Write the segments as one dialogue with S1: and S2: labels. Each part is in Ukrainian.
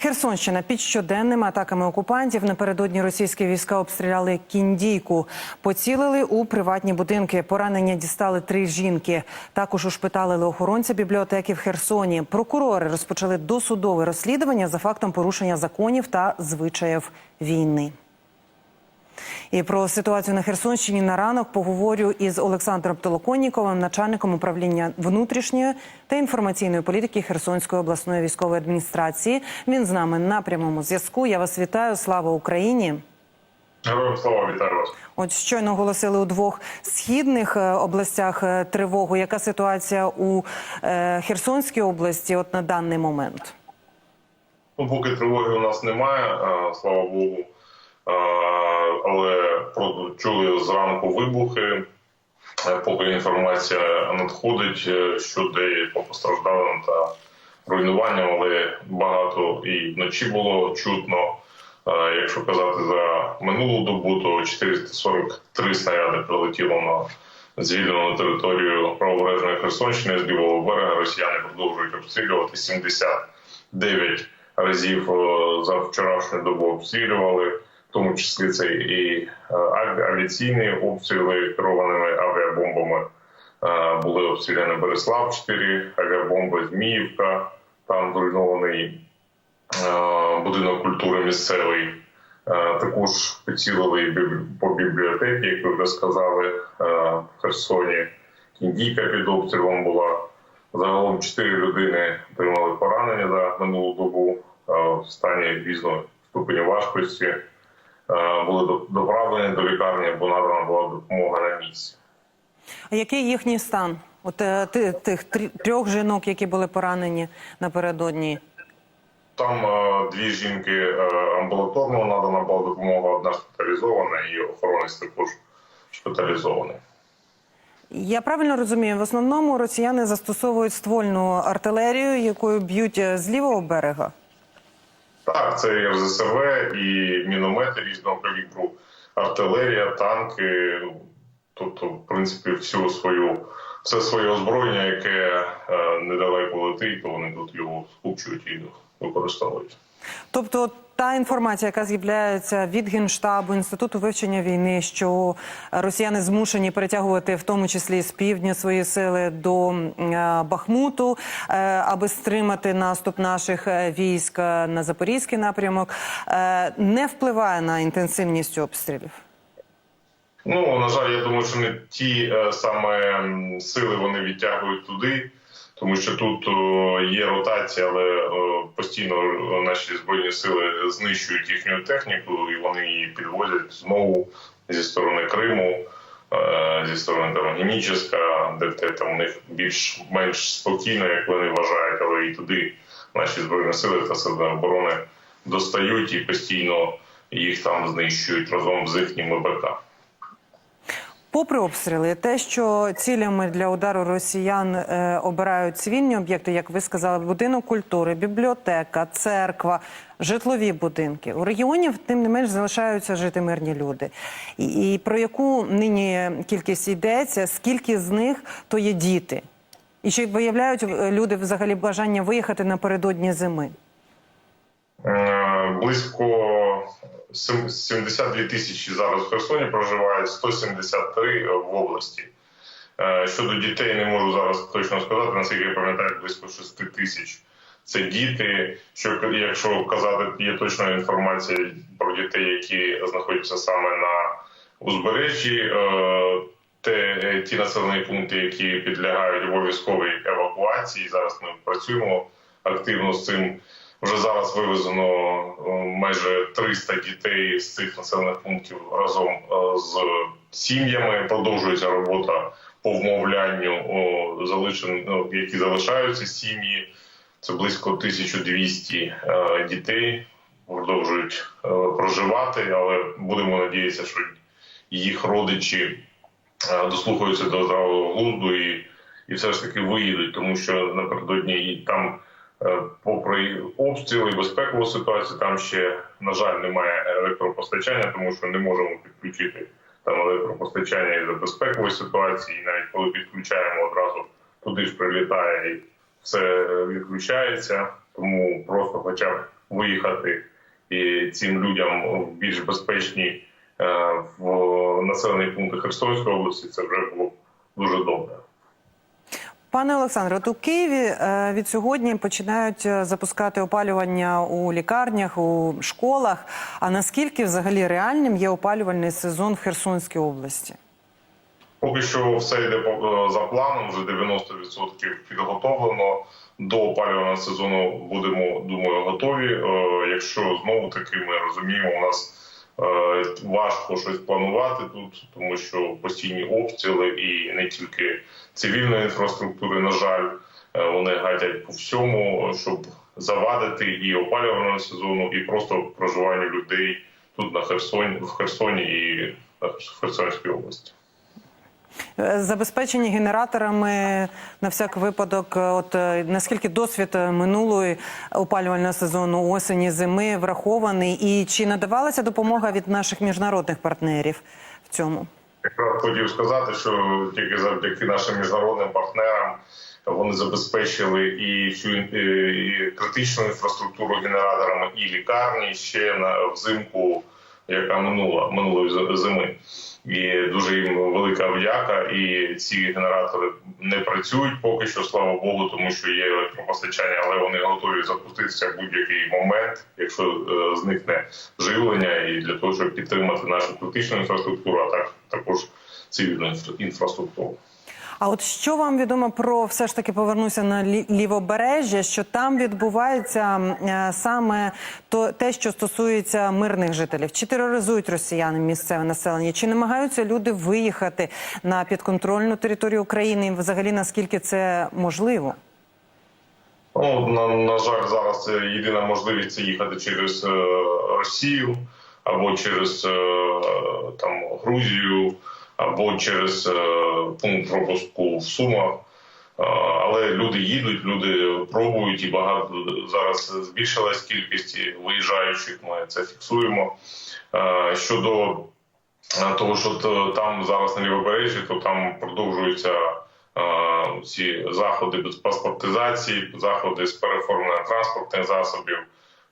S1: Херсонщина під щоденними атаками окупантів напередодні російські війська обстріляли кіндійку, поцілили у приватні будинки. Поранення дістали три жінки. Також ушпиталили охоронця бібліотеки в Херсоні. Прокурори розпочали досудове розслідування за фактом порушення законів та звичаїв війни. І про ситуацію на Херсонщині на ранок поговорю із Олександром Толоконніковим, начальником управління внутрішньої та інформаційної політики Херсонської обласної військової адміністрації. Він з нами на прямому зв'язку. Я вас вітаю. Слава Україні!
S2: Слава вітаю вас.
S1: От щойно оголосили у двох східних е, областях е, тривогу. Яка ситуація у е, Херсонській області? От на даний момент?
S2: Ну, поки тривоги у нас немає, слава Богу. А, Але чули зранку вибухи. Е, Поки інформація надходить, е, що де по постраждалим та руйнуванням, але багато і вночі було чутно. Е, Якщо казати за минулу добу, то 443 снаряди прилетіло на звільнену територію правобережної Херсонщини з лівого берега. Росіяни продовжують обстрілювати 79 разів е, за вчорашню добу обстрілювали, в тому числі це і е, авіаційні обстріли керованими авіабомбами. Е, Були обстріляні Береслав 4 авіабомби, Зміївка, там зруйнований е, будинок культури місцевий. Також поцілили по бібліотеці, як ви вже сказали, в Херсоні. Кіндійка під обстрілом була. Загалом чотири людини отримали поранення за минулу добу в стані різного ступеню важкості. Е, Були доправлені до лікарні, бо надана була допомога на місці.
S1: А який їхній стан? От е, тих трьох жінок, які були поранені напередодні.
S2: Там е, дві жінки амбулаторно надана була допомога, одна шпиталізована, і охоронець також шпиталізований.
S1: Я правильно розумію, в основному росіяни застосовують ствольну артилерію, якою б'ють з лівого берега.
S2: Так, це і РЗСВ, і міномети різного калібру, артилерія, танки. ну, Тобто, в принципі, всю свою все своє озброєння, яке е, недалеко летить, то вони тут його скупчують і використовують.
S1: Тобто та інформація, яка з'являється від генштабу інституту вивчення війни, що росіяни змушені перетягувати в тому числі з півдня свої сили до е, Бахмуту, е, аби стримати наступ наших е, військ на запорізький напрямок, не впливає на інтенсивність обстрілів.
S2: Ну на жаль, я думаю, що не ті саме сили вони відтягують туди, тому що тут є ротація, але постійно наші збройні сили знищують їхню техніку, і вони її підвозять знову зі сторони Криму, е, зі сторони там де там у них більш-менш спокійно, як вони вважають, але і туди наші збройні сили та сили оборони достають і постійно їх там знищують разом з їхніми БК.
S1: Попри обстріли, те, що цілями для удару росіян е, обирають цивільні об'єкти, як ви сказали, будинок культури, бібліотека, церква, житлові будинки у регіоні, тим не менш залишаються жити мирні люди. І, і про яку нині кількість йдеться, скільки з них то є діти, і чи виявляють е, люди взагалі бажання виїхати напередодні зими?
S2: Е, Близько сем- 72 тисячі зараз в Херсоні проживають, 173 в області. Е, Щодо дітей не можу зараз точно сказати, наскільки я пам'ятаю, близько 6 тисяч. Це діти. Що якщо казати, є точна інформація про дітей, які знаходяться саме на узбережжі, е, те, ті населені пункти, які підлягають обов'язковій евакуації. Зараз ми працюємо активно з цим. Вже зараз вивезено е, майже 300 дітей з цих населених пунктів разом е, з сім'ями. Продовжується робота по вмовлянню залишен, ну, які залишаються сім'ї. Це близько 1200 е, дітей продовжують проживати, але будемо надіятися, що їх родичі дослухаються до здравого глузду і, і все ж таки виїдуть, тому що напередодні там. Е, Попри обстріли безпекову ситуацію, там ще на жаль немає електропостачання, тому що не можемо підключити там електропостачання із за безпекової ситуації. І навіть коли підключаємо одразу туди ж прилітає і все відключається. Тому просто, хоча б виїхати і цим людям в більш безпечні е, в населені пункти Херсонської області. Це вже було дуже добре.
S1: Пане Олександре, от у Києві е, від сьогодні починають е, запускати опалювання у лікарнях, у школах. А наскільки взагалі реальним є опалювальний сезон в Херсонській області?
S2: Поки що все йде по- за планом, вже 90% підготовлено. До опалювального сезону будемо, думаю, готові. Е, Якщо знову таки ми розуміємо, у нас е, важко щось планувати тут, тому що постійні обстріли і не тільки цивільної інфраструктури, на жаль, е, вони гадять по всьому, щоб завадити і опалювального сезону, і просто проживанню людей тут на Херсоні, в Херсоні і в Херсонській області.
S1: Е, Забезпечені генераторами на всяк випадок, е, от е, наскільки досвід минулої опалювального сезону осені зими врахований, і чи надавалася допомога від наших міжнародних партнерів в цьому?
S2: Якраз хотів сказати, що тільки завдяки нашим міжнародним партнерам вони забезпечили і е, і критичну інфраструктуру генераторами і лікарні ще на взимку, яка минула минулої зими. І дуже їм велика вдяка. І ці генератори не працюють поки що, слава Богу, тому що є електропостачання, але вони готові запуститися в будь-який момент, якщо е, зникне живлення, і для того, щоб підтримати нашу критичну інфраструктуру, а так також цивільну інфра- інфраструктуру.
S1: А от що вам відомо про все ж таки повернуся на лі- лівобережжя, що там відбувається е, саме то те, що стосується мирних жителів, чи тероризують росіяни місцеве населення, чи намагаються люди виїхати на підконтрольну територію України, і взагалі наскільки це можливо?
S2: Ну на, на жаль, зараз єдина можливість це їхати через е, Росію або через е, там Грузію, або через е, пункт пропуску в Сумах. Е, Але люди їдуть, люди пробують, і багато зараз збільшилась кількість виїжджаючих. Ми це фіксуємо. Е, Щодо того, що там зараз на лівобережжі, то там продовжуються ці заходи без паспортизації, заходи з переформлення транспортних засобів.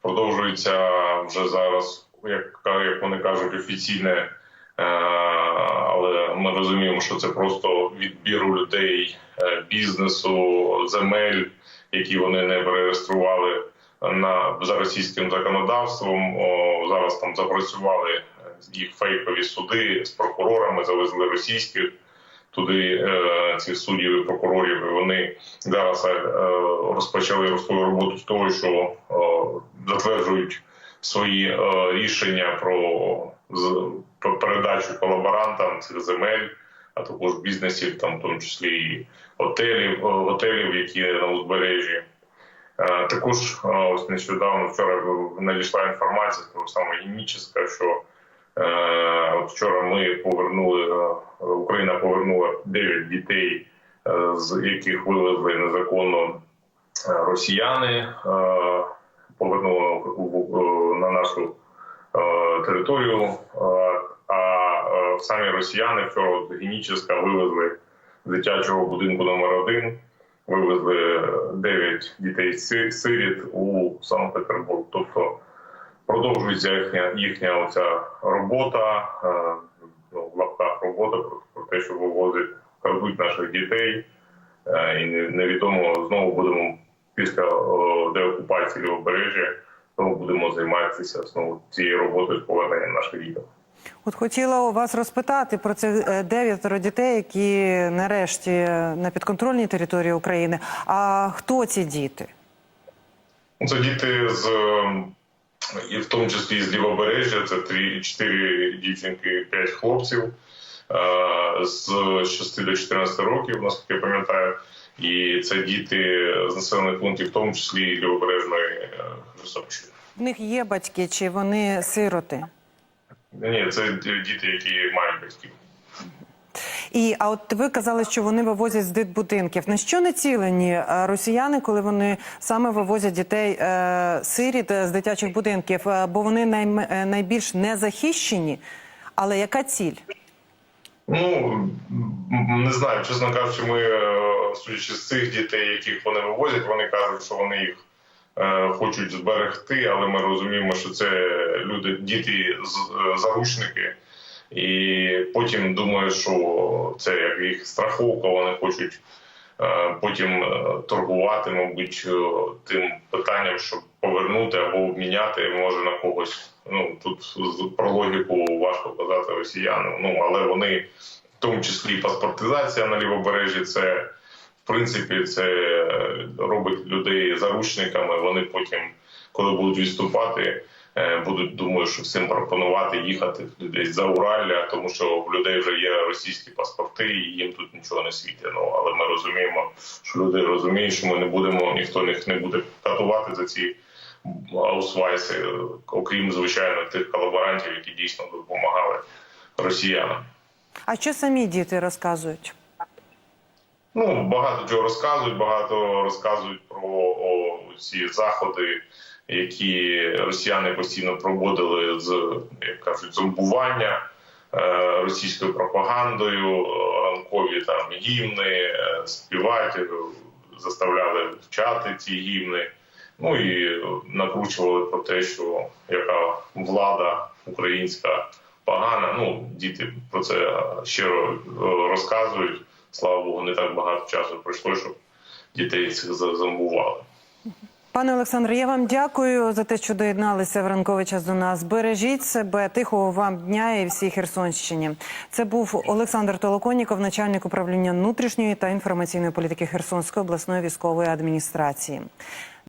S2: Продовжується вже зараз, як, як вони кажуть, офіційне. Е, Але ми розуміємо, що це просто відбір людей е, бізнесу, земель, які вони не перереєстрували на за російським законодавством. Зараз там запрацювали їх фейкові суди з прокурорами, завезли російських туди е, цих суддів і прокурорів. І вони зараз розпочали свою роботу з того, що затверджують свої е, рішення про, про передачу колаборантам цих земель, а також бізнесів, там в тому числі і готелів, е, готелів, які на узбережжі. Е, Також ось нещодавно вчора надійшла інформація про саме Геніческа, що вчора ми повернули Україна повернула 9 дітей, з яких вивезли незаконно росіяни, е, повернули в- в- на нашу е, територію. Е, А е, самі росіяни вчора от Геніческа вивезли з дитячого будинку номер 1 вивезли 9 дітей си- сиріт у Санкт-Петербург. Тобто продовжується їхня їхня оця робота, е, ну, в лапках робота про, про те, що вивозять, крадуть наших дітей. Е, І невідомо знову будемо після деокупації лівобережжя, знову будемо займатися знову цією роботою з поверненням наших дітей.
S1: От хотіла у вас розпитати про цих е, дев'ятеро дітей, які нарешті е, на підконтрольній території України. А хто ці діти?
S2: Ну, Це діти з ем, і в тому числі з лівобережжя. Це три чотири дівчинки, п'ять хлопців е, з 6 до 14 років, наскільки я пам'ятаю. І це діти з населених пунктів, в тому числі і лівобережної е, Херсонщини.
S1: В них є батьки, чи вони сироти?
S2: Ні, це діти, які мають батьків.
S1: І а от ви казали, що вони вивозять з дитбудинків. На що націлені е, росіяни, коли вони саме вивозять дітей е, сиріт е, з дитячих будинків? Бо вони е, найбільш незахищені. Але яка ціль?
S2: Ну не знаю, чесно кажучи, ми е, судячи з цих дітей, яких вони вивозять, вони кажуть, що вони їх е, хочуть зберегти, але ми розуміємо, що це люди, діти е, заручники. І потім думаю, що це як їх страховка, вони хочуть потім торгувати, мабуть, тим питанням, щоб повернути або обміняти може на когось. Ну тут про логіку важко казати росіянам. Ну але вони, в тому числі паспортизація на лівобережжі, це в принципі це е, робить людей заручниками. Вони потім, коли будуть відступати. е, Будуть, думаю, що всім пропонувати їхати десь за Уралля, тому що в людей вже є російські паспорти, і їм тут нічого не світить. Ну але ми розуміємо, що люди розуміють, що ми не будемо, ніхто не буде катувати за ці аусвайси, окрім звичайно тих колаборантів, які дійсно допомагали росіянам.
S1: А що самі діти розказують?
S2: Ну багато чого розказують, багато розказують про о, ці заходи, які росіяни постійно проводили з як кажуть зомбування е, російською пропагандою, ранкові там гімни, е, співати, заставляли вчати ці гімни. Ну і накручували про те, що яка влада українська погана. Ну діти про це щиро е, розказують. Слава Богу, не так багато часу пройшло, щоб дітей цих зазомбували.
S1: Пане Олександре, я вам дякую за те, що доєдналися в ранковий час до нас. Бережіть себе, тихого вам дня і всій Херсонщині. Це був Олександр Толоконніков, начальник управління внутрішньої та інформаційної політики Херсонської обласної військової адміністрації.